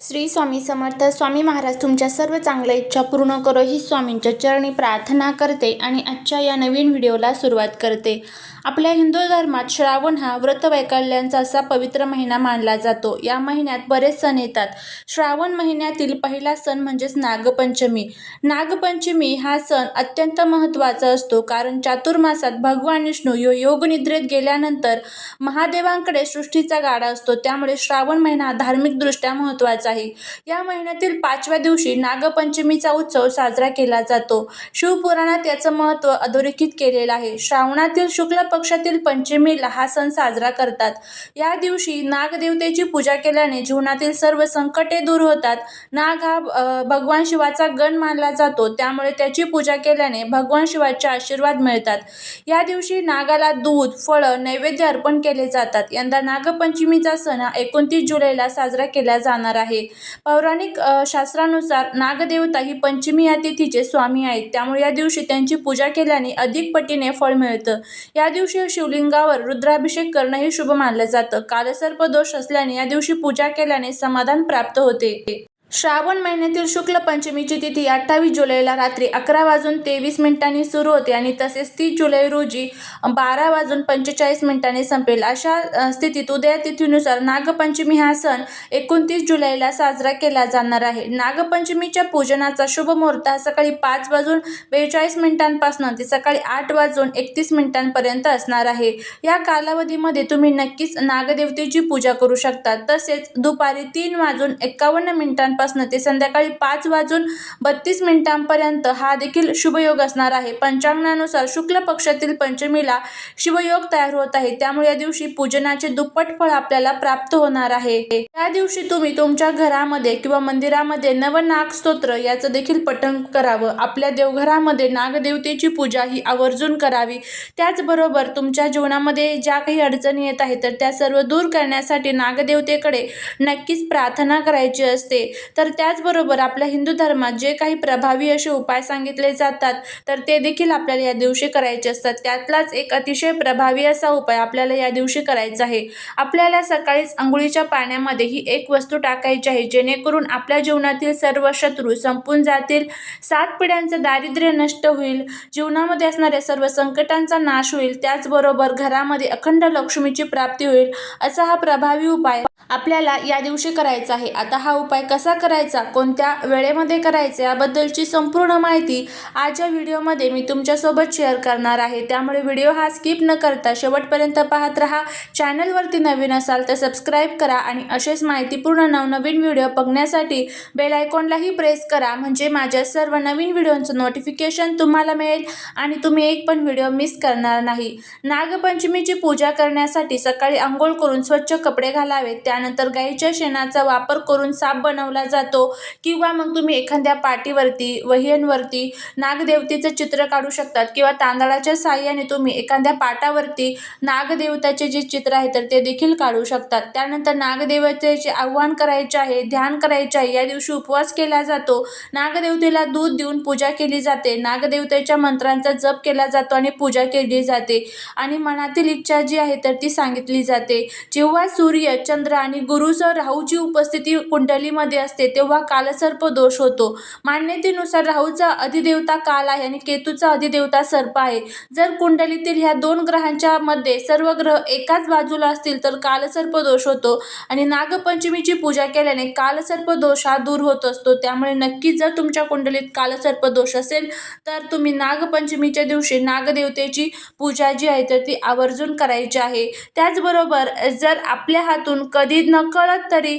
श्री स्वामी समर्थ स्वामी महाराज तुमच्या सर्व चांगल्या इच्छा पूर्ण करो ही स्वामींच्या चरणी प्रार्थना करते आणि आजच्या या नवीन व्हिडिओला सुरुवात करते. आपल्या हिंदू धर्मात श्रावण हा व्रत वैकल्यांचा असा पवित्र महिना मानला जातो. या महिन्यात बरेच सण येतात. श्रावण महिन्यातील पहिला सण म्हणजेच नागपंचमी. नागपंचमी हा सण अत्यंत महत्त्वाचा असतो कारण चातुर्मासात भगवान विष्णू यो योगनिद्रेत गेल्यानंतर महादेवांकडे सृष्टीचा गाडा असतो. त्यामुळे श्रावण महिना धार्मिकदृष्ट्या महत्त्वाचा आहे. या महिन्यातील पाचव्या दिवशी नागपंचमीचा उत्सव साजरा केला जातो. शिवपुराणात याचं महत्त्व अधोरेखित केलेलं आहे. श्रावणातील शुक्ल पक्षातील पंचमीला हा सण साजरा करतात. या दिवशी नागदेवतेची पूजा केल्याने जीवनातील सर्व संकटे दूर होतात. नाग हा भगवान शिवाचा गण मानला जातो. त्यामुळे त्याची पूजा केल्याने भगवान शिवाचे आशीर्वाद मिळतात. या दिवशी नागाला दूध फळं नैवेद्य अर्पण केले जातात. यंदा नागपंचमीचा सण हा एकोणतीस जुलैला साजरा केला जाणार आहे. पौराणिक शास्त्रानुसार नागदेवता ही पंचमी या तिथीचे स्वामी आहेत. त्यामुळे या दिवशी त्यांची पूजा केल्याने अधिक पटीने फळ मिळतं. या दिवशी शिवलिंगावर रुद्राभिषेक करणं हे शुभ मानलं जातं. कालसर्प दोष असल्याने या दिवशी पूजा केल्याने समाधान प्राप्त होते. श्रावण महिन्यातील शुक्ल पंचमीची तिथी अठ्ठावीस जुलैला रात्री अकरा वाजून तेवीस मिनिटांनी सुरू होते आणि तसेच तीस जुलै रोजी बारा वाजून पंचेचाळीस मिनिटांनी संपेल. अशा स्थितीत उदया तिथीनुसार नागपंचमी हा सण एकोणतीस जुलैला साजरा केला जाणार आहे. नागपंचमीच्या पूजनाचा शुभ मुहूर्त हा सकाळी पाच वाजून बेचाळीस मिनिटांपासून ते सकाळी आठ वाजून एकतीस मिनिटांपर्यंत असणार आहे. या कालावधीमध्ये तुम्ही नक्कीच नागदेवतेची पूजा करू शकता. तसेच दुपारी तीन वाजून एकावन्न मिनिटांपासून ते संध्याकाळी पाच वाजून बत्तीस मिनिटांपर्यंत हा देखील शुभयोग असणार आहे. पंचांगानुसार शुक्ल पक्षातील पंचमीला शिवयोग तयार होत आहे. त्यामुळे या दिवशी पूजनाचे दुप्पट फळ आपल्याला प्राप्त होणार आहे. या दिवशी तुम्ही तुमच्या घरामध्ये किंवा मंदिरामध्ये नवनाग स्तोत्र याचं देखील पठण करावं. आपल्या देवघरामध्ये नागदेवतेची पूजा ही आवर्जून करावी. त्याचबरोबर तुमच्या जीवनामध्ये ज्या काही अडचणी येत आहेत तर त्या सर्व दूर करण्यासाठी नागदेवतेकडे नक्कीच प्रार्थना करायची असते. तर त्याचबरोबर आपल्या हिंदू धर्मात जे काही प्रभावी असे उपाय सांगितले जातात तर ते देखील आपल्याला या दिवशी करायचे असतात. त्यातलाच एक अतिशय प्रभावी असा उपाय आपल्याला या दिवशी करायचा आहे. आपल्याला सकाळीच आंघोळीच्या पाण्यामध्ये ही एक वस्तू टाकायची आहे जेणेकरून आपल्या जीवनातील सर्व शत्रू संपून जातील सात पिढ्यांचं दारिद्र्य नष्ट होईल जीवनामध्ये असणाऱ्या सर्व संकटांचा नाश होईल त्याचबरोबर घरामध्ये अखंड लक्ष्मीची प्राप्ती होईल असा हा प्रभावी उपाय आपल्याला या दिवशी करायचा आहे. आता हा उपाय कसा करायचा? कोणत्या वेळेमध्ये करायचा? याबद्दलची संपूर्ण माहिती आज या व्हिडिओमध्ये मी तुमच्यासोबत शेअर करणार आहे. त्यामुळे व्हिडिओ हा स्किप न करता शेवटपर्यंत पाहत राहा. चॅनलवरती नवीन असाल तर सबस्क्राईब करा आणि असेच माहितीपूर्ण नवनवीन व्हिडिओ बघण्यासाठी बेल आयकॉनलाही प्रेस करा. म्हणजे माझ्या सर्व नवीन व्हिडिओंचं नोटिफिकेशन तुम्हाला मिळेल आणि तुम्ही एक पण व्हिडिओ मिस करणार नाही. नागपंचमीची पूजा करण्यासाठी सकाळी आंघोळ करून स्वच्छ कपडे घालावेत. त्यानंतर गाईच्या शेणाचा वापर करून साप बनवला जातो. किंवा मग तुम्ही एखाद्या पाटीवरती वह्यांवरती नागदेवतेचं चित्र काढू शकतात किंवा तांदळाच्या साह्याने तुम्ही एखाद्या पाटावरती नागदेवताचे जे चित्र आहे तर ते देखील काढू शकतात. त्यानंतर नागदेवतेचे आव्हान करायचे आहे ध्यान करायचे आहे या दिवशी उपवास केला जातो. नागदेवतेला दूध देऊन पूजा केली जाते. नागदेवतेच्या मंत्रांचा जप केला जातो आणि पूजा केली जाते. आणि मनातील इच्छा जी आहे तर ती सांगितली जाते. जेव्हा सूर्य चंद्र आणि गुरुसह राहूची उपस्थिती कुंडलीमध्ये असते तेव्हा कालसर्प दोष होतो. मान्यतेनुसार राहूचा अधिदेवता काल आहे आणि केतूचा अधिदेवता सर्प आहे. जर कुंडलीतील ह्या दोन ग्रहांच्या मध्ये सर्व ग्रह एकाच बाजूला असतील तर कालसर्प दोष होतो. आणि नागपंचमीची पूजा केल्याने कालसर्प दोष हा दूर होत असतो. त्यामुळे नक्की जर तुमच्या कुंडलीत कालसर्प दोष असेल तर तुम्ही नागपंचमीच्या दिवशी नागदेवतेची पूजा जी आहे तर ती आवर्जून करायची आहे. त्याचबरोबर जर आपल्या हातून कधी कधी नकळत तरी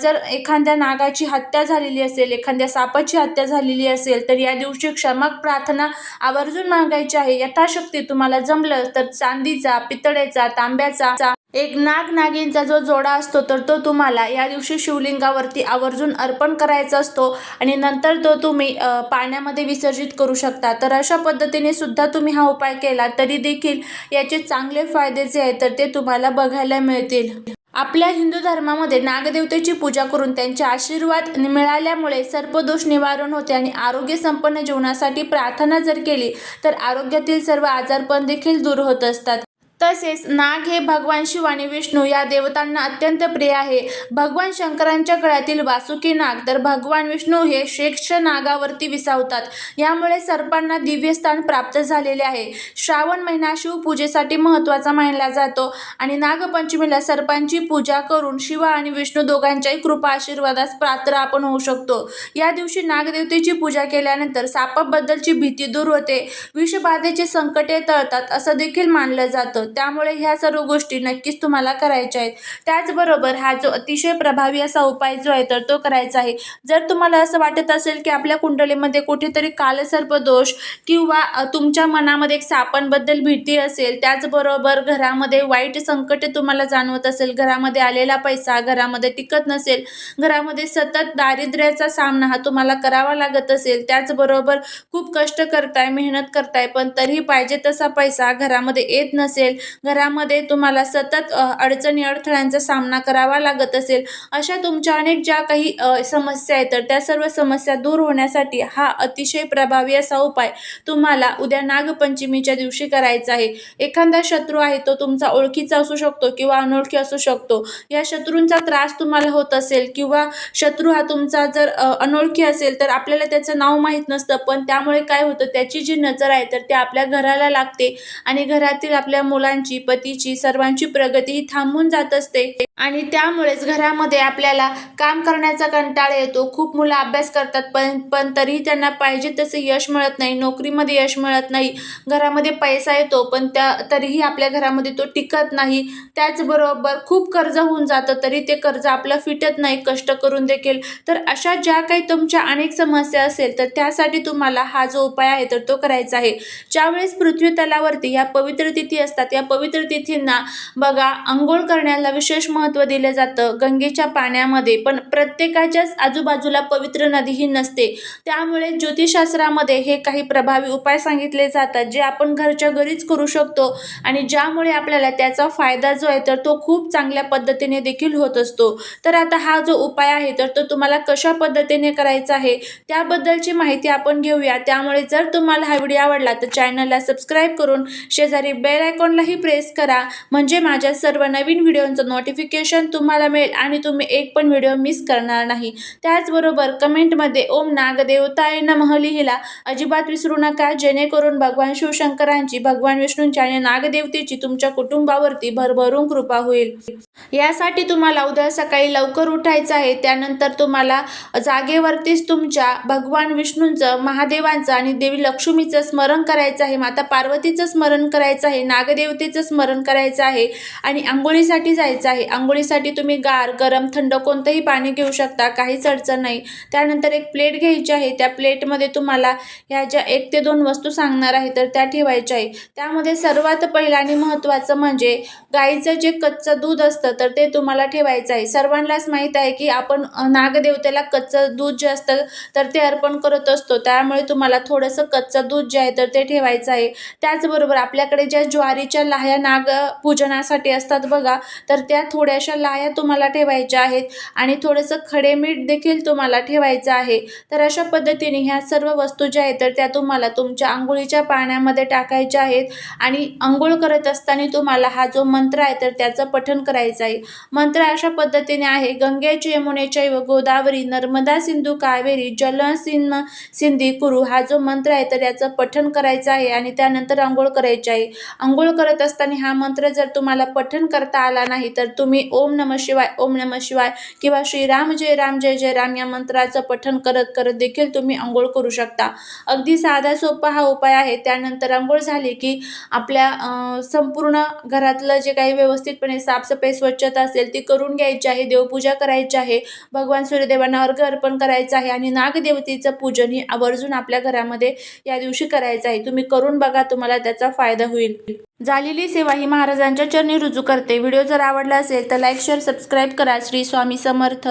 जर एखाद्या नागाची हत्या झालेली असेल एखाद्या सापाची हत्या झालेली असेल तर या दिवशी क्षमक प्रार्थना आवर्जून मागायची आहे. यथाशक्ती तुम्हाला जमलं तर चांदीचा पितळेचा तांब्याचा एक नाग नागिनचा जो जोडा असतो तर तो तुम्हाला या दिवशी शिवलिंगावरती आवर्जून अर्पण करायचा असतो आणि नंतर तो तुम्ही पाण्यामध्ये विसर्जित करू शकता. तर अशा पद्धतीने सुद्धा तुम्ही हा उपाय केला तरी देखील याचे चांगले फायदे जे आहेत तर ते तुम्हाला बघायला मिळतील. आपल्या हिंदू धर्मामध्ये नागदेवतेची पूजा करून त्यांचे आशीर्वाद मिळाल्यामुळे सर्पदोष निवारण होते आणि आरोग्य संपन्न जीवनासाठी प्रार्थना जर केली तर आरोग्यातील सर्व आजारपण देखील दूर होत असतात. तसेच नाग हे भगवान शिव आणि विष्णू या देवतांना अत्यंत प्रिय आहे. भगवान शंकरांच्या गळ्यातील वासुकी नाग तर भगवान विष्णू हे शेक्ष नागावरती विसावतात. यामुळे सर्पांना दिव्य स्थान प्राप्त झालेले आहे. श्रावण महिना शिवपूजेसाठी महत्त्वाचा मानला जातो आणि नागपंचमीला सर्पांची पूजा करून शिव आणि विष्णू दोघांच्याही कृपा आशीर्वादास पात्र आपण होऊ शकतो. या दिवशी नागदेवतेची पूजा केल्यानंतर सापाबद्दलची भीती दूर होते. विषबाधेचे संकटे टळतात असं देखील मानलं जातं. त्यामुळे ह्या सर्व गोष्टी नक्कीच तुम्हाला करायच्या आहेत. त्याचबरोबर हा जो अतिशय प्रभावी असा उपाय जो आहे तर तो करायचा आहे. जर तुम्हाला असं वाटत असेल की आपल्या कुंडलीमध्ये कुठेतरी कालसर्प दोष किंवा तुमच्या मनामध्ये एक सापांबद्दल भीती असेल त्याचबरोबर घरामध्ये वाईट संकटे तुम्हाला जाणवत असेल घरामध्ये आलेला पैसा घरामध्ये टिकत नसेल घरामध्ये सतत दारिद्र्याचा सामना हा तुम्हाला करावा लागत असेल त्याचबरोबर खूप कष्ट करताय मेहनत करताय पण तरीही पाहिजे तसा पैसा घरामध्ये येत नसेल घरामध्ये तुम्हाला सतत अडचणी अडथळ्यांचा सामना करावा लागत असेल अशा तुमच्या अनेक ज्या काही समस्या आहेत तर त्या सर्व समस्या दूर होण्यासाठी हा अतिशय प्रभावी असा उपाय तुम्हाला उद्या नागपंचमीच्या दिवशी करायचा आहे. एखादा शत्रू आहे तो तुमचा ओळखीचा असू शकतो किंवा अनोळखी असू शकतो. या शत्रूंचा त्रास तुम्हाला होत असेल किंवा शत्रू हा तुमचा जर अनोळखी असेल तर आपल्याला त्याचं नाव माहीत नसतं पण त्यामुळे काय होतं त्याची जी नजर आहे तर ती आपल्या घराला लागते आणि घरातील आपल्या मुलांची पतीची सर्वांची प्रगती थांबून जात असते. आणि त्यामुळेच घरामध्ये आपल्याला काम करण्याचा कंटाळा येतो. खूप मुलं अभ्यास करतात पण पण तरीही त्यांना पाहिजे तसे यश मिळत नाही. नोकरीमध्ये यश मिळत नाही. घरामध्ये पैसा येतो पण त्या तरीही आपल्या घरामध्ये तो टिकत नाही. त्याचबरोबर खूप कर्ज होऊन जातं तरी ते कर्ज आपलं फिटत नाही कष्ट करून देखील. तर अशा ज्या काही तुमच्या अनेक समस्या असेल तर त्यासाठी तुम्हाला हा जो उपाय आहे तर तो करायचा आहे. ज्यावेळेस पृथ्वी तलावरती ह्या पवित्र तिथी असतात या पवित्र तिथींना बघा आंघोळ करण्याला विशेष महत्त्व दिलं जातं. गंगेच्या पाण्यामध्ये पण प्रत्येकाच्याच आजूबाजूला पवित्र नदी ही नसते. त्यामुळे ज्योतिषशास्त्रामध्ये हे काही प्रभावी उपाय सांगितले जातात जे आपण घरच्या घरीच करू शकतो आणि ज्यामुळे आपल्याला त्याचा फायदा जो आहे तर तो खूप चांगल्या पद्धतीने देखील होत असतो. तर आता हा जो उपाय आहे तर तो तुम्हाला कशा पद्धतीने करायचा आहे त्याबद्दलची माहिती आपण घेऊया. त्यामुळे जर तुम्हाला हा व्हिडिओ आवडला तर चॅनलला सबस्क्राईब करून शेजारी बेल आयकॉनलाही प्रेस करा. म्हणजे माझ्या सर्व नवीन व्हिडिओंचं नोटिफिकेशन तुम्हाला मिळेल आणि तुम्ही एक पण व्हिडिओ मिस करणार नाही. त्याचबरोबर कमेंटमध्ये ओम नागदेवताय नमः लिहिला. अजिबात विसरू नका. जेणेकरून भगवान शिवशंकरांची भगवान विष्णूंची आणि नागदेवतेची तुमच्या कुटुंबावरती भरभरून कृपा होईल. यासाठी तुम्हाला उद्या सकाळी लवकर उठायचं आहे. त्यानंतर तुम्हाला जागेवरतीच तुमच्या भगवान विष्णूंचं महादेवांचं आणि देवी लक्ष्मीचं स्मरण करायचं आहे. माता पार्वतीचं स्मरण करायचं आहे. नागदेव देवतेचं स्मरण करायचं आहे आणि आंघोळीसाठी जायचं आहे. आंघोळीसाठी तुम्ही गार गरम थंड कोणतंही पाणी घेऊ शकता. काहीच अडचण नाही. त्यानंतर एक प्लेट घ्यायची आहे. त्या प्लेटमध्ये तुम्हाला ह्या ज्या एक ते दोन वस्तू सांगणार आहे तर त्या ठेवायच्या आहे. त्यामध्ये सर्वात पहिलं आणि महत्त्वाचं म्हणजे गाईचं जे कच्चं दूध असतं तर ते तुम्हाला ठेवायचं आहे. सर्वांनाच माहीत आहे की आपण नागदेवतेला कच्चं दूध जे असतं तर ते अर्पण करत असतो. त्यामुळे तुम्हाला थोडंसं कच्चं दूध जे आहे तर ते ठेवायचं आहे. त्याचबरोबर आपल्याकडे ज्या ज्वारीच्या लाह्या नाग पूजनासाठी असतात बघा. तर त्या थोड्याशा लाह्या तुम्हाला ठेवायच्या आहेत आणि थोडंसं खडे मीठ देखील तुम्हाला ठेवायचं आहे. तर अशा पद्धतीने ह्या सर्व वस्तू ज्या आहेत तर त्या तुम्हाला तुमच्या आंघोळीच्या पाण्यामध्ये टाकायच्या आहेत आणि आंघोळ करत असताना तुम्हाला हा जो मंत्र आहे तर त्याचं पठण करायचं आहे. मंत्र अशा पद्धतीने आहे गंगेची यमुनेच्या व गोदावरी नर्मदा सिंधू कावेरी जलसिंह सिंधी कुरु हा जो मंत्र आहे तर याचं पठण करायचं आहे आणि त्यानंतर आंघोळ करायची आहे. आंघोळ करत असताना हा मंत्र जर तुम्हाला पठण करता आला नाही तर तुम्ही ओम नम शिवाय ओम नम शिवाय किंवा श्रीराम जय राम जय जय राम या मंत्राचं पठण करत करत देखील तुम्ही आंघोळ करू शकता. अगदी साधा सोपा हा उपाय आहे. त्यानंतर आंघोळ झाली की आपल्या संपूर्ण घरातलं जे काही व्यवस्थितपणे साफसफाई स्वच्छता असेल ती करून घ्यायची आहे. देवपूजा करायची आहे. भगवान सूर्यदेवांना अर्घ अर्पण करायचं आहे आणि नागदेवतेचं पूजन ही आवर्जून आपल्या घरामध्ये या दिवशी करायचं आहे. तुम्ही करून बघा तुम्हाला त्याचा फायदा होईल. झालेली सेवा ही महाराजांच्या चरणी रुजू करते. व्हिडिओ जर आवडला असेल तर लाईक शेअर सबस्क्राईब करा. श्री स्वामी समर्थ.